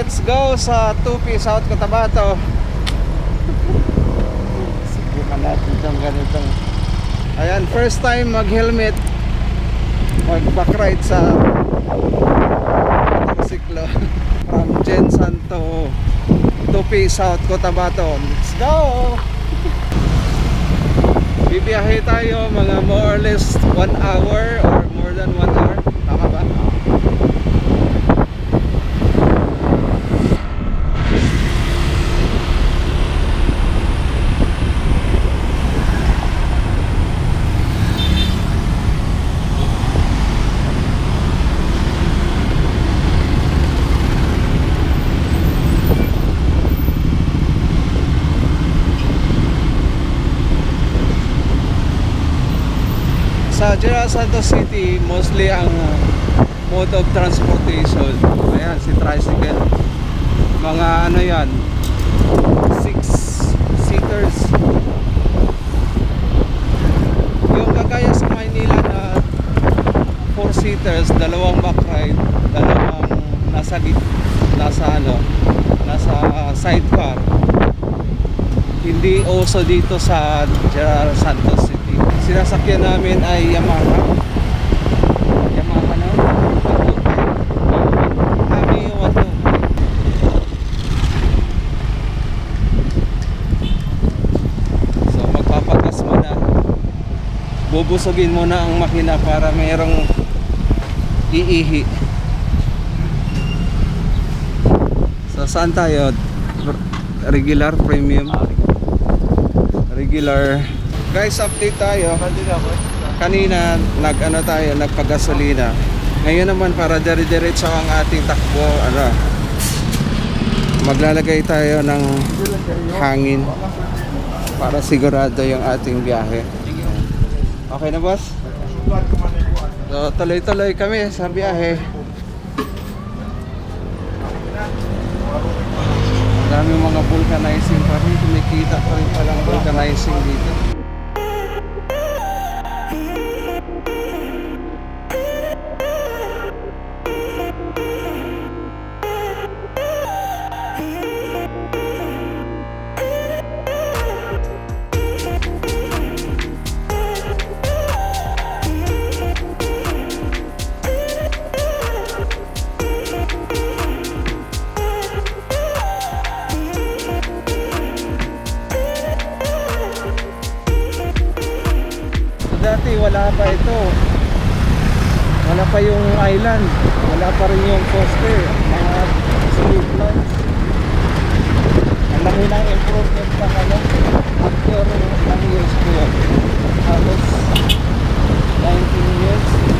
Let's go sa Tupi, South Cotabato. Subukan natin itong ganitong. Ayan, first time mag-helmet. Mag-backride sa motorsiklo. From Jensan to Tupi, South Cotabato. Let's go! Bibiyahe tayo mga more or less 1 hour or more than 1 hour. Tama ba? Sa General Santos City, mostly ang uh, mode of transportation. Ayan, si tricycle. Mga ano yan, six seaters. Yung kagaya sa Maynila na four seaters, dalawang back ride, dalawang nasa nasa ano, nasa sidecar. Hindi also dito sa General Santos City. Sinasakyan namin ay Yamaha. Yamaha na? 125. Kami 125. So magpapagas muna. Bubusugin muna ang makina para mayroong iihi. So saan tayo? Regular, premium? Regular. Guys, update tayo. Kanina nag ano tayo, nagpagasolina. Ngayon naman para dire-diretso ang ating takbo, ano. Maglalagay tayo ng hangin para sigurado yung ating biyahe. Okay na, boss? So, tuloy-tuloy kami sa biyahe. Daming mga vulcanizing pa rin. Kumikita pa rin palang vulcanizing dito. Wala pa ito. Wala pa yung island. Wala pa rin yung poste. Mga street lights. Ang laki ng improvement ng ano. After ng years ko yun. Halos 19 years.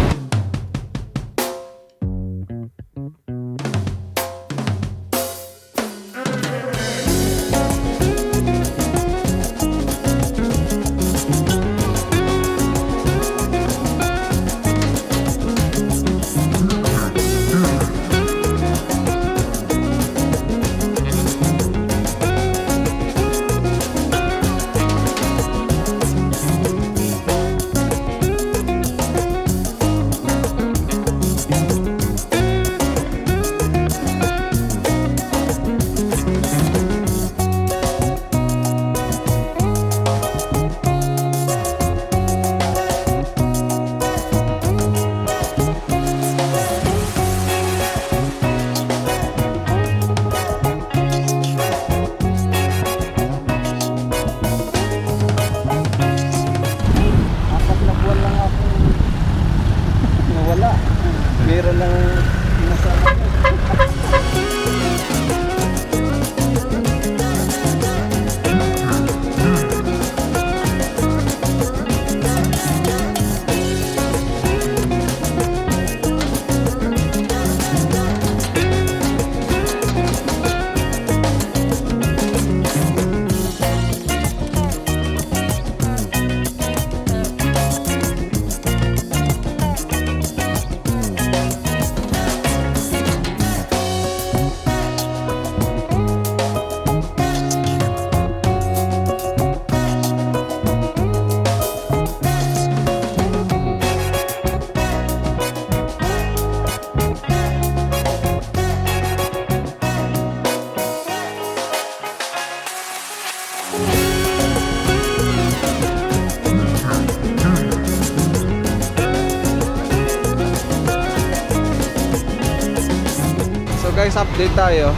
Guys, update tayo.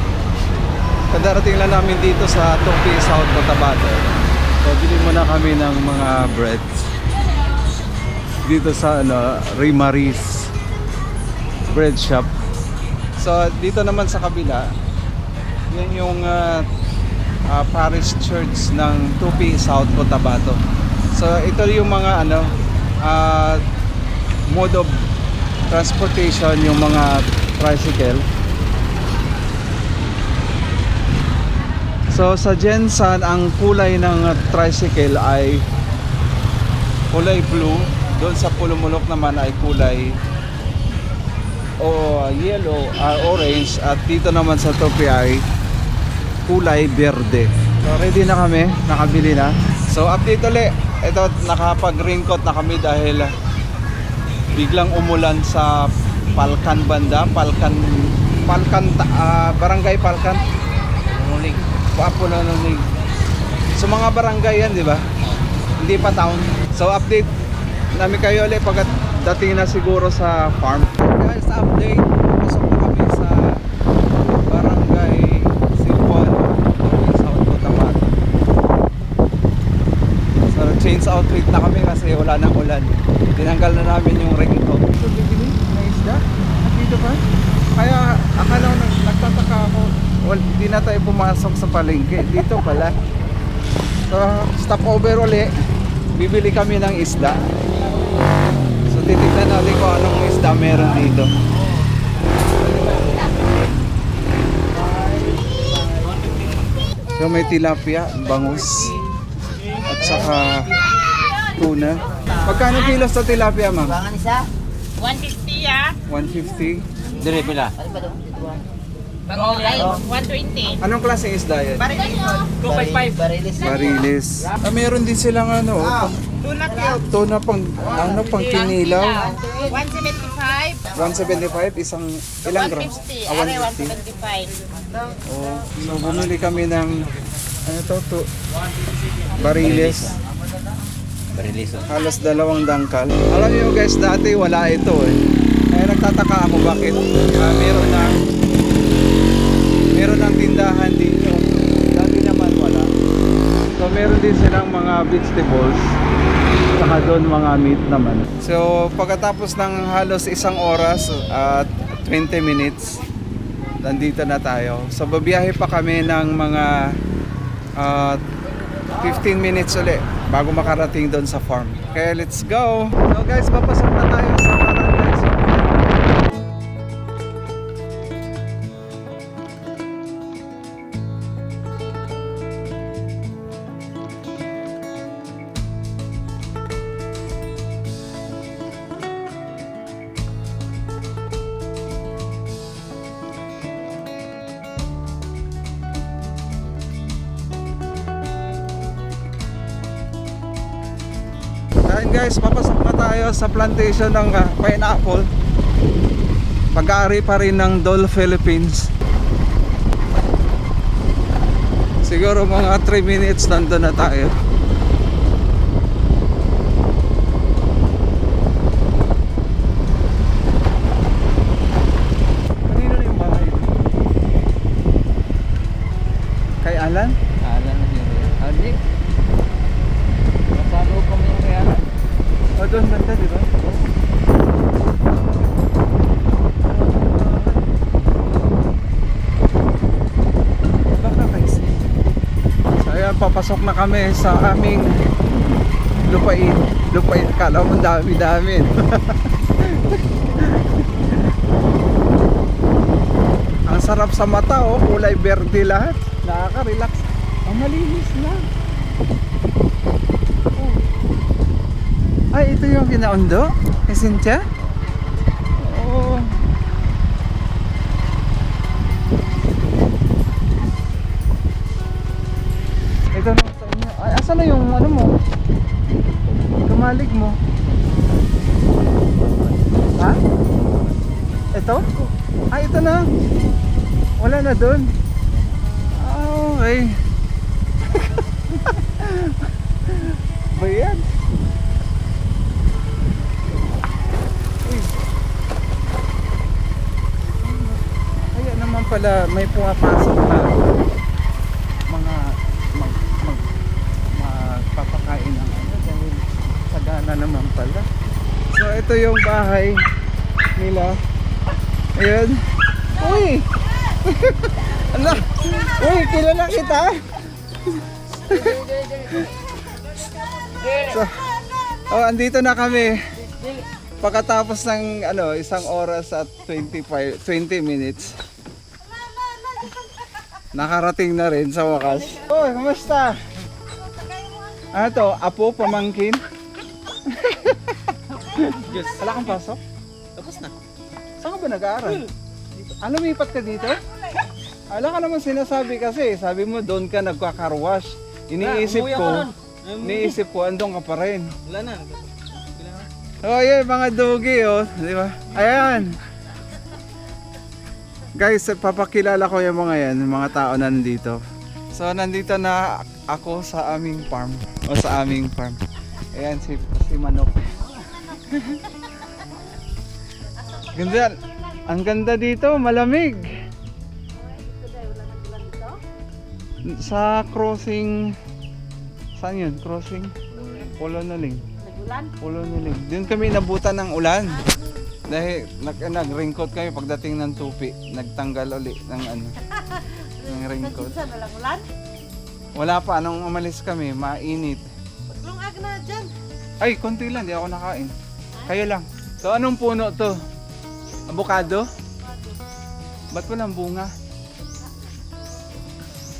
Kadarating lang namin dito sa Topi South Cotabato. So, bili muna kami ng mga breads. Dito sa ano, Ray Maris bread shop. So, dito naman sa kabila, yan yung ah, ah, parish church ng Tupi South Cotabato. So, ito yung mga ano, ah, mode of transportation, yung mga tricycle. So sa Jensan, ang kulay ng tricycle ay kulay blue. Doon sa Pulumulok naman ay kulay o yellow, ah, orange at dito naman sa Topi ay kulay berde. So ready na kami, nakabili na. So update ulit. Ito nakapag raincoat na kami dahil biglang umulan sa Palkan banda, Palkan Palkan ah, Barangay Palkan. Muling. Papo na nunig. So mga barangay yan, di ba? Hindi pa town. So update namin kayo ulit pag dating na siguro sa farm. Guys, update. Pasok na kami sa barangay Silpon, South Cotabato. So outfit na kami kasi wala nang ulan. Tinanggal na namin yung raincoat. So bibili na isda? At dito pa? Kaya akala ko nag- nagtataka ako. Well, hindi na tayo pumasok sa palengke. Dito pala. So stop over uli. Bibili kami ng isda. So titignan natin kung anong isda meron dito. So may tilapia, bangus, at saka tuna. Magkano kilo sa tilapia, ma'am? Bangan isa. 150 ah. 150. Dire pila. Ba doon? Dito ah. Pag-online, 120. Anong klaseng isda yan? Bari- Barilis. Marilis. Ah, meron din silang ano, pang, Tuna cube. tuna pang, ano, pang kinilaw. 175. 175, isang, ilang grams? 150. Ah, Are 150. 175. Oh, so bumili kami ng, ano to, to bariles. Barilis. Halos dalawang dangkal. Alam niyo guys, dati wala ito eh. Kaya nagtataka ako bakit ah, meron na meron ng tindahan dito. Dati naman wala. So meron din silang mga vegetables. Saka doon mga meat naman. So pagkatapos ng halos isang oras at 20 minutes, nandito na tayo. So babiyahe pa kami ng mga ah, 15 minutes ulit bago makarating doon sa farm. Okay, let's go! So guys, papasok na tayo sa guys, papasok na tayo sa plantation ng ah, pineapple. Pag-aari pa rin ng Dole Philippines. Siguro mga 3 minutes nandun na tayo. Papasok na kami sa aming lupain. Lupain, kala mo dami-dami. Ang sarap sa mata, oh. Kulay verde lahat. Nakaka-relax. Ang malinis na. Ay, ito yung kinaundo? Ni Cynthia? Inyo. Ay, asan na yung ano mo? Kamalig mo. Ha? Ito? Ay, ito na. Wala na doon. Ah, okay. ba yan? Kaya naman pala may pumapasok na mga mag, mag, magpapakain ng ano dahil sagana naman pala. So ito yung bahay nila. Ayun. Uy! Ala! Uy, kilala kita! so, oh, andito na kami. Pagkatapos ng ano, isang oras at 25, 20 minutes. Nakarating na rin sa wakas. Oh, kamusta? Ano to? Apo, pamangkin? yes. Wala kang pasok? Tapos na. Saan ka ba nag-aaral? Ah, lumipat ka dito? Ala ka naman sinasabi kasi, sabi mo doon ka nagka-carwash. Iniisip umuwi ako ko, iniisip ko andun ka pa rin. Wala na. Oh, yeah, mga dugi, oh. Di ba? Ayan. Guys, papakilala ko yung mga yan, yung mga tao na nandito. So, nandito na ako sa aming farm. O sa aming farm. Ayan, si, si Manok. Ganda. Ang ganda dito, malamig. Sa crossing... Saan yun? Crossing? Polo na ling. Nagulan? Ulo nilig. Doon kami nabutan ng ulan. Dahil nag nag-raincoat kami pagdating ng tupi. Nagtanggal uli ng ano. ng raincoat. Saan na lang ulan? Wala pa nung umalis kami, mainit. Paglungag na dyan. Ay, konti lang, di ako nakain. Kayo lang. So anong puno to? Avocado? Ba't walang bunga?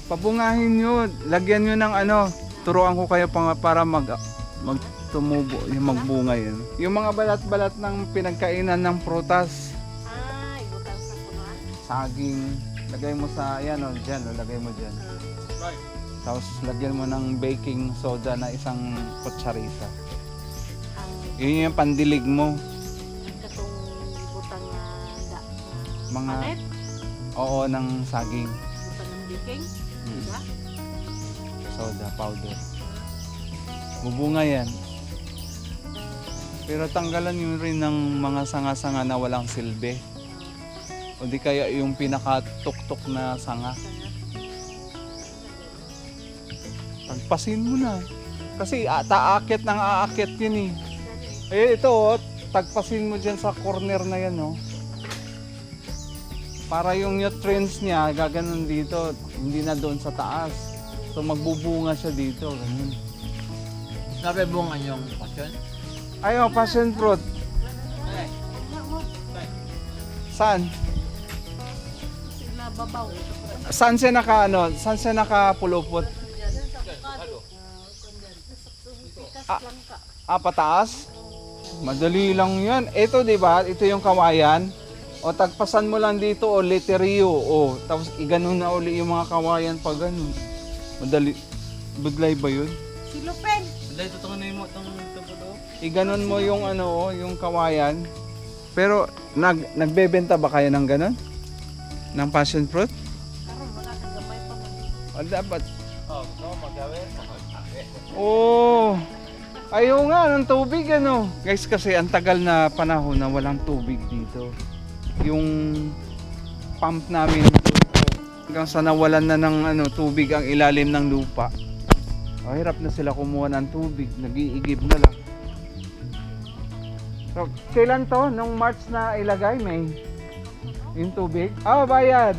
Pabungahin nyo. Lagyan nyo ng ano. Turuan ko kayo pang, para mag, mag tumubo, yung magbunga yun. Yung mga balat-balat ng pinagkainan ng prutas. Ay, butang sa punuan. saging, lagay mo sa, yan o, dyan, o, lagay mo dyan. Tapos lagyan mo ng baking soda na isang kutsarita. Yun yung pandilig mo. katong butang nga da. Mga, Panet? oo, ng saging. Butang ng baking? Mm, Diba? soda powder. Bubunga yan. Pero tanggalan yun rin ng mga sanga-sanga na walang silbi. O di kaya yung pinakatuktok na sanga. Tagpasin mo na. Kasi taakit ng aakit yun eh. Eh ito oh, tagpasin mo dyan sa corner na yan oh. Para yung nutrients niya gaganon dito, hindi na doon sa taas. So magbubunga siya dito, ganun. Sabi bunga yung pasyon? Ay oh, passion fruit. Saan? Babaw. Saan siya naka ano? Saan siya nakapulupot? Ah, ah, pataas? Madali lang yan. Ito, di ba? Ito yung kawayan. O, tagpasan mo lang dito, o, literio. O, tapos iganon na uli yung mga kawayan pag ganun. Madali. Budlay ba yun? Silupen. Dahil tutungan na mo itong tubulo. Iganon mo yung ano, o, yung kawayan. Pero, nag, nagbebenta ba kayo ng ganon? Ng passion fruit? Karon wala kang gamay pa. O, dapat. Oh, gusto mo magawin? Oo. Ayaw nga ng tubig ano. Guys kasi ang tagal na panahon na walang tubig dito. Yung pump namin hanggang sa nawalan na ng ano, tubig ang ilalim ng lupa. Oh, hirap na sila kumuha ng tubig. Nag-iigib na lang. So, kailan to? Nung March na ilagay, May? Yung tubig? Ah, bayad!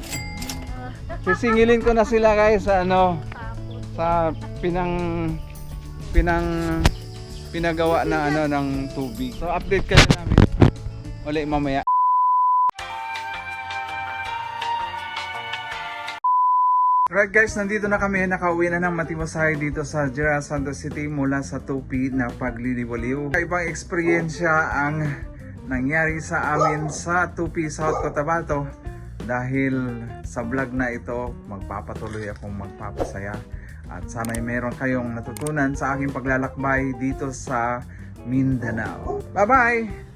Sisingilin ko na sila guys sa ano, sa pinang pinang pinagawa na ano ng tubig. So update ka na namin uli mamaya. Right guys, nandito na kami. Nakauwi na ng Matimasahay dito sa General Santos City mula sa Tupi na pagliliwaliw. Ibang eksperyensya ang nangyari sa amin sa Tupi, South Cotabato. Dahil sa vlog na ito, magpapatuloy akong magpapasaya. At sana'y meron kayong natutunan sa aking paglalakbay dito sa Mindanao. Bye-bye!